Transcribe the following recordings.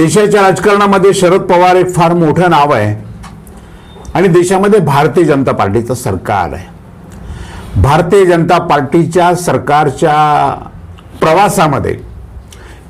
देशाच्या राजकारणामध्ये शरद पवार एक फार मोठं नाव आहे. आणि देशामध्ये भारतीय जनता पार्टीचं सरकार आहे. भारतीय जनता पार्टीच्या सरकारच्या प्रवासामध्ये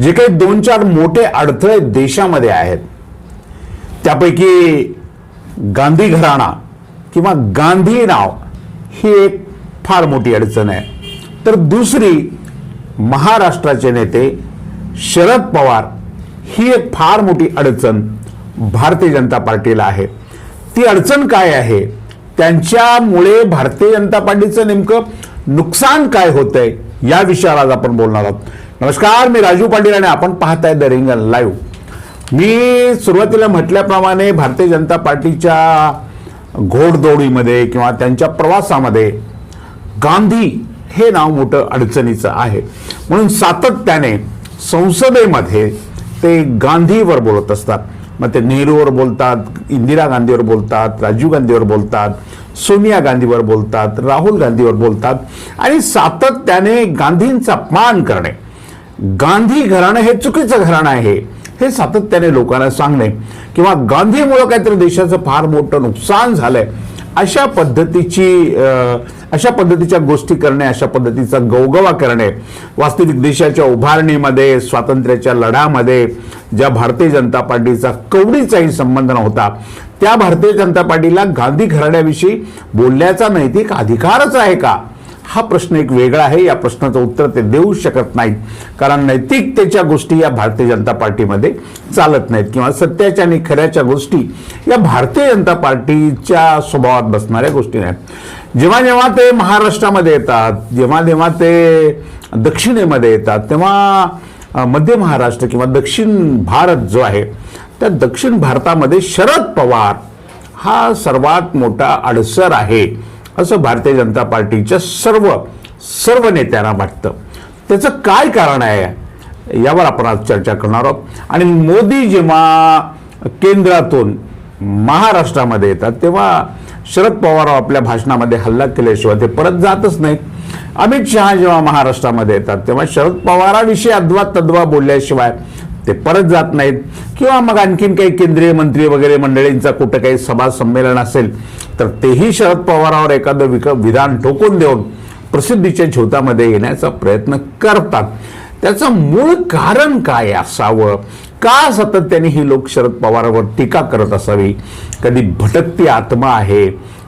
जे काही दोन चार मोठे अडथळे देशामध्ये आहेत त्यापैकी गांधी घराणा किंवा गांधी नाव ही एक फार मोठी अडचण आहे. तर दुसरी महाराष्ट्राचे नेते शरद पवार ही एक फार मोठी अडचण भारतीय जनता पार्टीला आहे. ती अडचण काय आहे? त्यांच्यामुळे भारतीय जनता पार्टीचं नेमकं नुकसान काय होतंय या विषयावर आज आपण बोलणार आहोत. नमस्कार मी राजू पाटील आणि आपण पाहताय द रिंगण लाईव्ह. मी सुरुवातीला म्हटल्याप्रमाणे भारतीय जनता पार्टीच्या घोडदौडीमध्ये किंवा त्यांच्या प्रवासामध्ये गांधी हे नाव मोठं अडचणीचं आहे. म्हणून सातत्याने संसदेमध्ये ते गांधीवर बोलत असतात. मग ते नेहरूवर बोलतात इंदिरा गांधीवर बोलतात राजीव गांधीवर बोलतात सोनिया गांधीवर बोलतात राहुल गांधीवर बोलतात आणि सातत्याने गांधींचा अपमान करणे. गांधी घराणं हे चुकीचं घराणं आहे हे सातत्याने लोकांना सांगणे. किंवा गांधीमुळं काहीतरी देशाचं फार मोठं नुकसान झालंय अशा पद्धतीची अशा पद्धतीच्या गोष्टी करणे अशा पद्धतीचा गवगवा करणे वास्तविक देशाच्या उभारणीमध्ये स्वातंत्र्याच्या लढ्यामध्ये ज्या भारतीय जनता पार्टीचा कवडीचाही संबंध नव्हता त्या भारतीय जनता पार्टीला गांधी घराण्याविषयी बोलण्याचा नैतिक अधिकारच आहे का? हा प्रश्न एक वेगळा आहे या प्रश्नाचं उत्तर ते देऊ शकत नाहीत. कारण नैतिकतेच्या गोष्टी या भारतीय जनता पार्टीमध्ये चालत नाहीत किंवा सत्याच्या आणि खऱ्याच्या गोष्टी या भारतीय जनता पार्टीच्या स्वभावात बसणाऱ्या गोष्टी नाहीत. जेव्हा जेव्हा ते महाराष्ट्रामध्ये येतात जेव्हा जेव्हा ते दक्षिणेमध्ये येतात तेव्हा मध्य महाराष्ट्र किंवा दक्षिण भारत जो आहे त्या दक्षिण भारतामध्ये शरद पवार हा सर्वात मोठा अडसर आहे. असं भारतीय जनता पार्टीच्या सर्व सर्व नेत्यांना वाटतं. त्याचं काय कारण आहे यावर आपण आज चर्चा करणार आहोत. आणि मोदी जेव्हा केंद्रातून महाराष्ट्रामध्ये येतात तेव्हा शरद पवार आपल्या भाषणामध्ये हल्ला केल्याशिवाय ते परत जातच नाहीत. अमित शहा जेव्हा महाराष्ट्रामध्ये येतात तेव्हा शरद पवाराविषयी अद्वा तद्वा बोलल्याशिवाय ते परत जात नाहीत. किंवा मग आणखीन काही केंद्रीय मंत्री वगैरे मंडळींचा कुठं काही सभा संमेलन असेल तर तेही शरद पवारावर एखादं विक विधान ठोकून देऊन प्रसिद्धीच्या झोतामध्ये येण्याचा प्रयत्न करतात. त्याचं मूळ कारण काय असावं? का सातत्याने ही लोक शरद पवारावर टीका करत असावी? कधी भटकती आत्मा आहे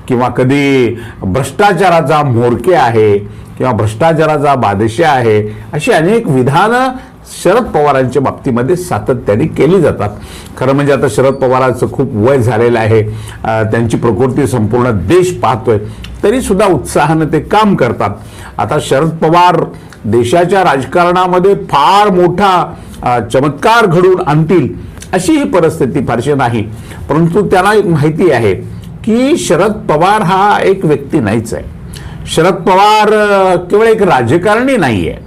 किंवा कधी भ्रष्टाचाराचा म्होरके आहे किंवा भ्रष्टाचाराचा बादशा आहे अशी अनेक विधानं शरद पवारांच्या बाबतीमध्ये सातत्याने केली जातात. खरं म्हणजे आता शरद पवारांचं खूप वय झालेलं आहे. त्यांची प्रकृती संपूर्ण देश पाहतोय. तरीसुद्धा उत्साहानं ते काम करतात. आता शरद पवार देशाच्या राजकारणामध्ये फार मोठा चमत्कार घडवून आणतील अशी ही परिस्थिती फारशी नाही. परंतु त्यांना एक माहिती आहे की शरद पवार हा एक व्यक्ती नाहीच आहे. शरद पवार केवळ एक राजकारणी नाही आहे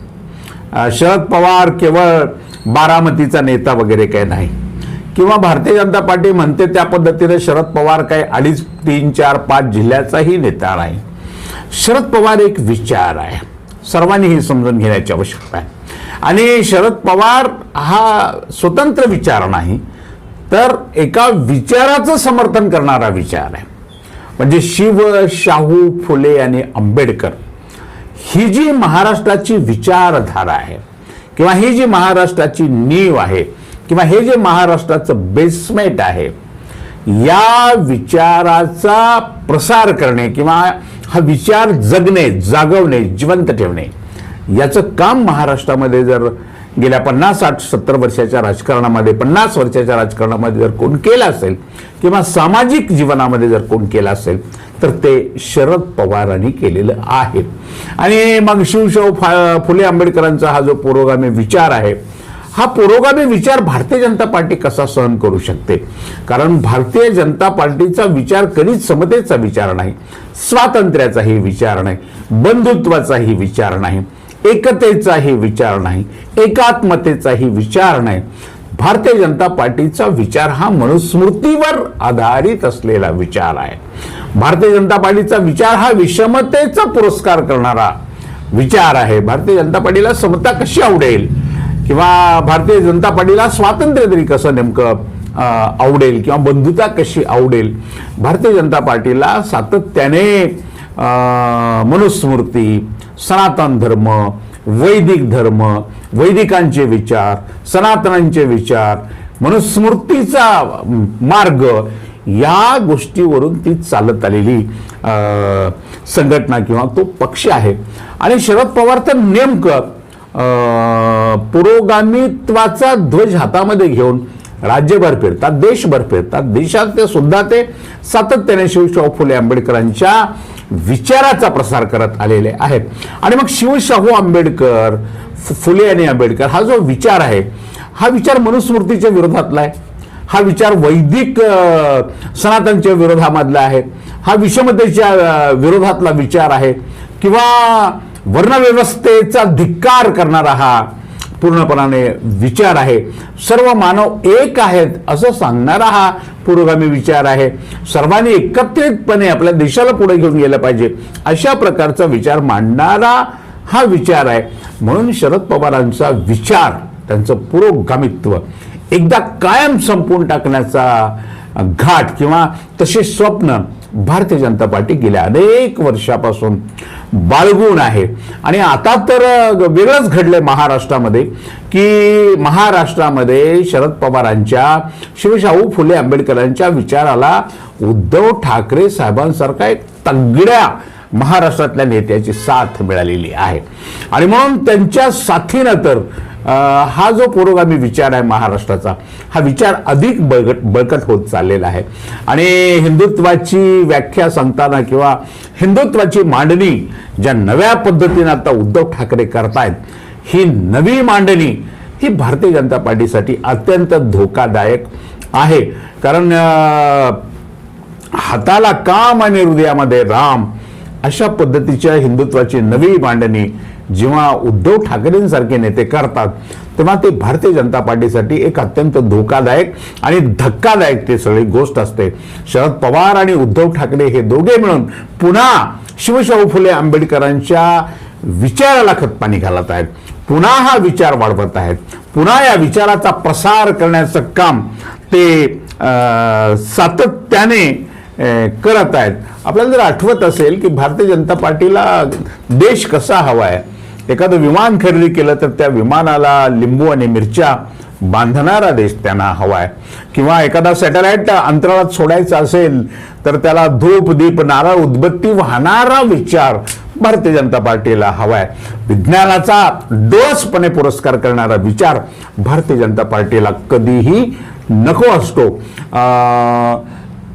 शरद पवार केवळ बारामतीचा नेता वगैरे काही नाही. किंवा भारतीय जनता पार्टी म्हणते त्या पद्धतीने शरद पवार काही अडीच तीन चार पाच जिल्ह्याचाही नेता नाही. शरद पवार एक विचार आहे. सर्वांनी हे समजून घेण्याची आवश्यकता आहे. आणि शरद पवार हा स्वतंत्र विचार नाही तर एका विचाराचं समर्थन करणारा विचार आहे. म्हणजे शिव शाहू फुले आणि आंबेडकर ही जी महाराष्ट्राची विचारधारा आहे किंवा ही जी महाराष्ट्राची नीव आहे किंवा हे जे महाराष्ट्राचं बेसमेंट आहे या विचाराचा प्रसार करणे किंवा हा विचार जगणे जागवणे जिवंत ठेवणे याचं काम महाराष्ट्रामध्ये जर गेल्या पन्नास साठ सत्तर वर्षाच्या राजकारणामध्ये पन्नास वर्षाच्या राजकारणामध्ये जर कोण केलं असेल किंवा सामाजिक जीवनामध्ये जर कोण केलं असेल तर ते शरद पवारांनी केलेलं आहे. आणि मग शिवशाहू फा फुले आंबेडकरांचा हा जो पुरोगामी विचार आहे हा पुरोगामी विचार भारतीय जनता पार्टी कसा सहन करू शकते? कारण भारतीय जनता पार्टीचा विचार कधीच समतेचा विचार नाही स्वातंत्र्याचाही विचार नाही बंधुत्वाचाही विचार नाही. एकतेचाही विचार नाही एकात्मतेचाही विचार नाही. भारतीय जनता पार्टीचा विचार हा मनुस्मृतीवर आधारित असलेला विचार आहे. भारतीय जनता पार्टीचा विचार हा विषमतेचा पुरस्कार करणारा विचार आहे. भारतीय जनता पार्टीला समता कशी आवडेल? किंवा भारतीय जनता पार्टीला स्वातंत्र्य तरी कसं नेमकं आवडेल? किंवा बंधुता कशी आवडेल? भारतीय जनता पार्टीला सातत्याने मनुस्मृती सनातन धर्म वैदिक धर्म वैदिकांचे विचार सनातनांचे विचार मनुस्मृतीचा मार्ग या गोष्टीवरून ती चालत आलेली संघटना किंवा तो पक्ष आहे. आणि शरद पवार तर नेमकं पुरोगामित्वाचा ध्वज हातामध्ये घेऊन राज्यभर फिरतात देशभर फिरतात. देशात ते सुद्धा ते सातत्याने शिवशाहू फुले आंबेडकरांच्या विचाराचा प्रसार करत आलेले आहेत. आणि मग शिवशाहू आंबेडकर फुले आणि आंबेडकर हा जो विचार आहे हा विचार मनुस्मृतीच्या विरोधातला आहे. हा विचार वैदिक सनातनच्या विरोधामधला आहे. हा विषमतेच्या विरोधातला विचार आहे. किंवा वर्णव्यवस्थेचा धिक्कार करणारा हा पूर्णपणाने विचार आहे. सर्व मानव एक आहेत असं सांगणारा हा पुरोगामी विचार आहे. सर्वांनी एकत्रितपणे आपल्या देशाला पुढे घेऊन गेलं पाहिजे. अशा प्रकारचा विचार मांडणारा हा विचार आहे. म्हणून शरद पवारांचा विचार त्यांचं पुरोगामित्व एकदा कायम संपवून टाकण्याचा घाट किंवा तसे स्वप्न भारतीय जनता पार्टी गेल्या अनेक वर्षापासून बाळगून आहे. आणि आता तर वेगळंच घडलंय महाराष्ट्रामध्ये की महाराष्ट्रामध्ये शरद पवारांच्या शिवशाहू फुले आंबेडकरांच्या विचाराला उद्धव ठाकरे साहेबांसारखा एक तगड्या महाराष्ट्रातल्या नेत्याची साथ मिळालेली आहे. आणि म्हणून त्यांच्या साथीनं तर हा जो पुरोगामी विचार आहे महाराष्ट्राचा हा विचार अधिक बळकट बळकट होत चाललेला आहे. आणि हिंदुत्वाची व्याख्या सांगताना किंवा हिंदुत्वाची मांडणी ज्या नव्या पद्धतीने आता उद्धव ठाकरे करतायत ही नवी मांडणी ही भारतीय जनता पार्टीसाठी अत्यंत धोकादायक आहे. कारण हाताला काम आणि हृदयामध्ये राम अशा पद्धतीच्या हिंदुत्वाची नवी मांडणी जेव्हा उद्धव ठाकरेंसारखे नेते करतात तेव्हा ते भारतीय जनता पार्टीसाठी एक अत्यंत धोकादायक आणि धक्कादायक ते सगळी गोष्ट असते. शरद पवार आणि उद्धव ठाकरे हे दोघे मिळून पुन्हा शिवशाहू फुले आंबेडकरांच्या विचाराला खतपाणी घालत आहेत. पुन्हा हा विचार वाढवत आहेत. पुन्हा या विचाराचा प्रसार करण्याचं काम ते सातत्याने करत आहेत. आपल्याला जर आठवत असेल की भारतीय जनता पार्टीला देश कसा हवा आहे एखादं विमान खरेदी केलं तर त्या विमानाला लिंबू आणि मिरच्या बांधणारा देश त्यांना हवा आहे किंवा एखादा सॅटेलाइट अंतराळात सोडायचा असेल तर त्याला धूप दीप नारळ उद्बत्ती वाहणारा विचार भारतीय जनता पार्टीला हवाय. विज्ञानाचा डोसपणे पुरस्कार करणारा विचार भारतीय जनता पार्टीला कधीही नको असतो.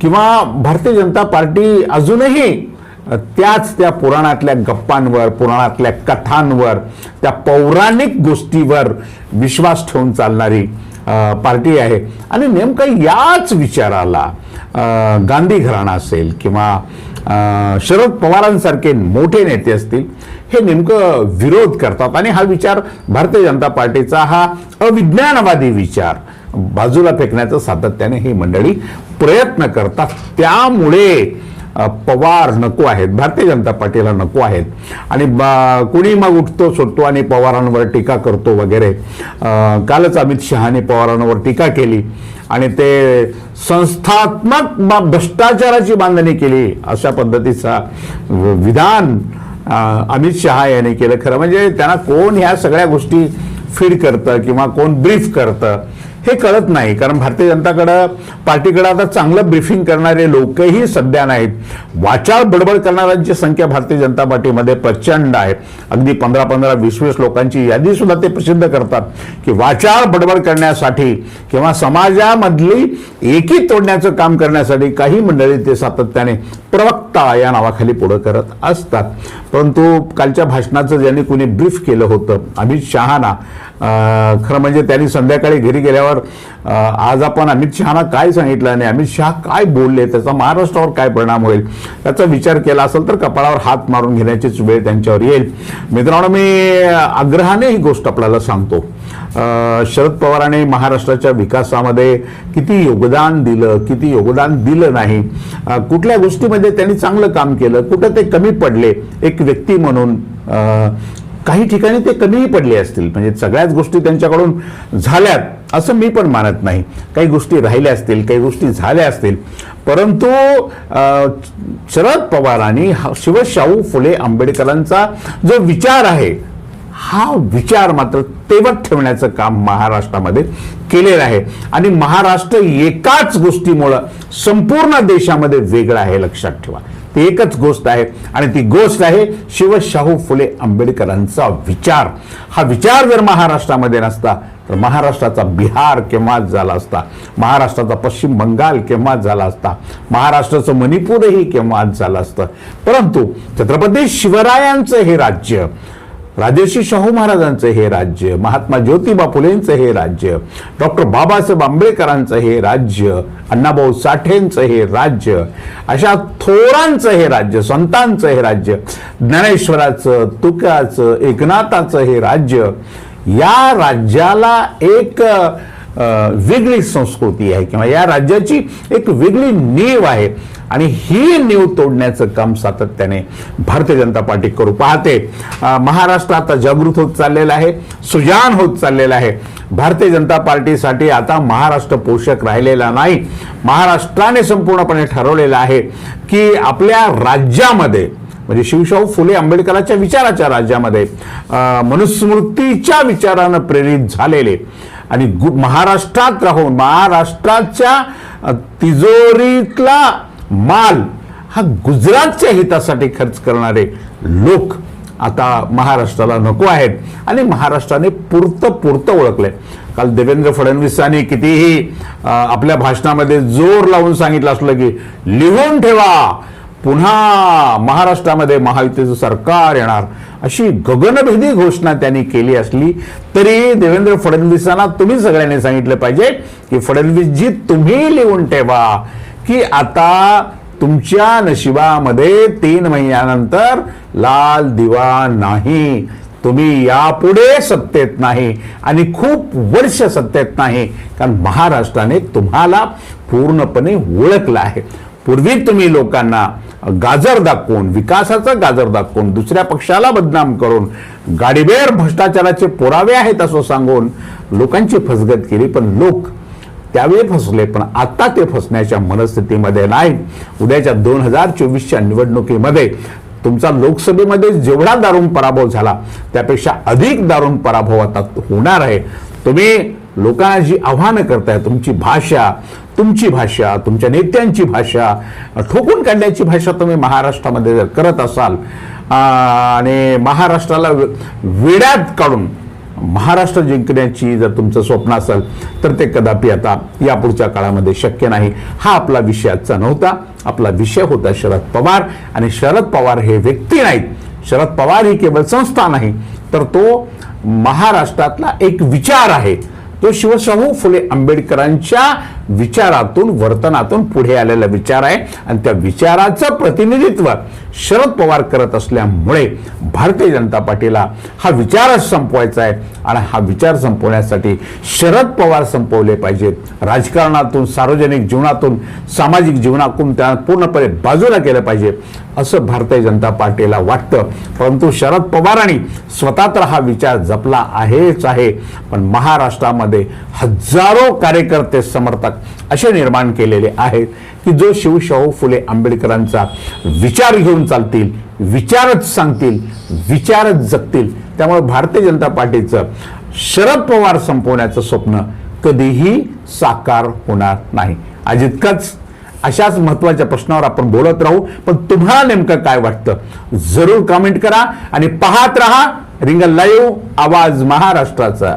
किंवा भारतीय जनता पार्टी अजूनही त्याच त्या पुराणातल्या गप्पांवर पुराणातल्या कथांवर त्या पौराणिक गोष्टीवर विश्वास ठेवून चालणारी पार्टी आहे. आणि नेमकं याच विचाराला गांधी घराणा असेल किंवा शरद पवारांसारखे मोठे नेते असतील हे नेमकं विरोध करतात. आणि हा विचार भारतीय जनता पार्टीचा हा अविज्ञानवादी विचार बाजूला फेकण्याचं सातत्याने ही मंडळी प्रयत्न करतात. त्यामुळे पवार नको आहेत. भारतीय जनता पार्टीला नको आहेत. आणि बा- कुणी मग उठतो सुटतो आणि पवारांवर टीका करतो वगैरे. कालच अमित शहाने पवारांवर टीका केली. आणि ते संस्थात्मक भ्रष्टाचाराची बांधणी केली. अशा पद्धतीचा व- विधान अमित शहा यांनी केलं. खरं म्हणजे त्यांना कोण ह्या सगळ्या गोष्टी फीड करतं किंवा कोण ब्रीफ करतं हे कळत नाही. कारण भारतीय जनताकडं पार्टीकडे आता चांगलं ब्रीफिंग करणारे लोकही सध्या नाहीत. वाचाळ बडबड करणाऱ्यांची संख्या भारतीय जनता पार्टीमध्ये प्रचंड आहे. अगदी पंधरा पंधरा वीस वीस लोकांची यादी सुद्धा ते प्रसिद्ध करतात की वाचाळ बडबड करण्यासाठी किंवा समाजामधली एकी तोडण्याचं काम करण्यासाठी काही मंडळी ते सातत्याने प्रवक्ता या नावाखाली पुढं करत असतात. परंतु कालच्या भाषणाचं ज्यांनी कुणी ब्रीफ केलं होतं अमित शहाना खरं म्हणजे त्यांनी संध्याकाळी घरी गेल्यावर आज आपण अमित शहाना काय सांगितलं आणि अमित शहा काय बोलले त्याचा महाराष्ट्रावर काय परिणाम होईल त्याचा विचार केला असेल तर कपाळावर हात मारून घेण्याचीच वेळ त्यांच्यावर येईल. मित्रांनो मी आग्रहाने ही गोष्ट आपल्याला सांगतो. शरद पवारांनी महाराष्ट्राच्या विकासामध्ये किती योगदान दिलं किती योगदान दिलं नाही? कुठल्या गोष्टीमध्ये त्यांनी चांगलं काम केलं? कुठं ते कमी पडले? एक व्यक्ती म्हणून काही ठिकाणी ते कमीही पडले असतील. म्हणजे सगळ्याच गोष्टी त्यांच्याकडून झाल्यात असं मी पण मानत नाही. काही गोष्टी राहिल्या असतील काही गोष्टी झाल्या असतील. परंतु शरद पवारांनी शिवशाहू फुले आंबेडकरांचा जो विचार आहे हा विचार मात्र तेवत ठेवण्याचं काम महाराष्ट्रामध्ये केलेलं आहे. आणि महाराष्ट्र एकाच गोष्टीमुळं संपूर्ण देशामध्ये वेगळं आहे लक्षात ठेवा. ती एकच गोष्ट आहे आणि ती गोष्ट आहे शिवशाहू फुले आंबेडकरांचा विचार. हा विचार जर महाराष्ट्रामध्ये नसता तर महाराष्ट्राचा बिहार केव्हाच झाला असता? महाराष्ट्राचा पश्चिम बंगाल केव्हाच झाला असता? महाराष्ट्राचं मणिपूरही केव्हाच झालं असतं? परंतु छत्रपती शिवरायांचं हे राज्य राजर्षी शाहू महाराजांचं हे राज्य महात्मा ज्योतिबा फुलेंचं हे राज्य डॉक्टर बाबासाहेब आंबेडकरांचं हे राज्य अण्णाभाऊ साठेंचं हे राज्य अशा थोरांचं हे राज्य संतांचं हे राज्य ज्ञानेश्वराचं तुकाचं एकनाथाचं हे राज्य या राज्याला एक वेगळी संस्कृती आहे किंवा या राज्याची एक वेगळी नीव आहे. आणि ही नीव तोडण्याचं काम सातत्याने भारतीय जनता पार्टी करू पाहते. महाराष्ट्र आता जागृत होत चाललेला आहे सुजान होत चाललेला आहे. भारतीय जनता पार्टीसाठी आता महाराष्ट्र पोषक राहिलेला नाही. महाराष्ट्राने संपूर्णपणे ठरवलेलं आहे की आपल्या राज्यामध्ये म्हणजे शिवशाहू फुले आंबेडकरांच्या विचाराच्या राज्यामध्ये मनुस्मृतीच्या विचारानं प्रेरित झालेले आणि गु- महाराष्ट्रात राहून महाराष्ट्राच्या तिजोरीतला माल हा गुजरातच्या हितासाठी खर्च करणारे लोक आता महाराष्ट्राला नको आहेत. आणि महाराष्ट्राने पुरतं पुरतं ओळखलंय. काल देवेंद्र फडणवीसांनी कितीही आपल्या भाषणामध्ये जोर लावून सांगितलं असलं की लिहून ठेवा. पुन्हा महाराष्ट्रामध्ये महायुतीचं सरकार येणार. अशी गगनभेदी घोषणा त्यांनी केली असली तरी देवेंद्र फडणवीसांना तुम्ही सगळ्यांनी सांगितलं पाहिजे की फडणवीसजी तुम्ही लिहून ठेवा. की आता तुमच्या नशिबामध्ये तीन महिन्यानंतर लाल दिवा नाही. तुम्ही यापुढे सत्तेत नाही आणि खूप वर्ष सत्तेत नाही. कारण महाराष्ट्राने तुम्हाला पूर्णपणे ओळखलं आहे. पूर्वी तुम्ही लोकांना गाजर दाखवून विकासाचा गाजर दाखवून दुसऱ्या पक्षाला बदनाम करून गाडीबेर भ्रष्टाचाराचे पुरावे आहेत असं सांगून लोकांची फसगत केली. पण लोक त्यावेळी फसले पण आता ते फसण्याच्या मनस्थितीमध्ये नाही. उद्याच्या दोन हजार चोवीसच्या निवडणुकीमध्ये तुमचा लोकसभेमध्ये जेवढा दारुण पराभव झाला त्यापेक्षा अधिक दारुण पराभव आता होणार आहे. तुम्ही लोकांना जी आव्हानं करताय तुमची भाषा तुमची भाषा तुमच्या नेत्यांची भाषा ठोकून काढण्याची भाषा तुम्ही महाराष्ट्रामध्ये जर करत असाल आणि महाराष्ट्राला वेड्यात काढून महाराष्ट्र जिंकण्याची जर तुमचं स्वप्न असेल तर ते कदापि आता यापुढच्या काळामध्ये शक्य नाही. हा आपला विषय आजचा नव्हता. आपला विषय होता शरद पवार आणि शरद पवार हे व्यक्ती नाहीत. शरद पवार ही केवळ संस्था नाही तर तो महाराष्ट्रातला एक विचार आहे. तो शिवशाहू फुले आंबेडकरांच्या विचारातून वर्तनातून पुढे आलेला विचार आहे. आणि त्या विचाराचं प्रतिनिधित्व शरद पवार करत असल्यामुळे भारतीय जनता पार्टीला हा विचारच संपवायचा आहे. आणि हा विचार संपवण्यासाठी शरद पवार संपवले पाहिजेत. राजकारणातून सार्वजनिक जीवनातून सामाजिक जीवनातून त्या पूर्णपणे बाजूला केलं पाहिजे असं भारतीय जनता पार्टीला वाटतं. परंतु शरद पवारांनी स्वतः तर हा विचार जपला आहेच आहे. पण महाराष्ट्रामध्ये हजारो कार्यकर्ते समर्थक असे निर्माण केलेले आहेत की जो शिवशाहू फुले आंबेडकरांचा विचार घेऊन चालतील विचारच सांगतील विचारच जगतील त्यामुळे भारतीय जनता पार्टीचं शरद पवार संपवण्याचं स्वप्न कधीही साकार होणार नाही. आज इतकंच. अशाच महत्त्वाच्या प्रश्नावर आपण बोलत राहू. पण तुम्हाला नेमकं काय वाटतं? जरूर कमेंट करा आणि पाहत रहा रिंगल लाईव्ह आवाज महाराष्ट्राचा.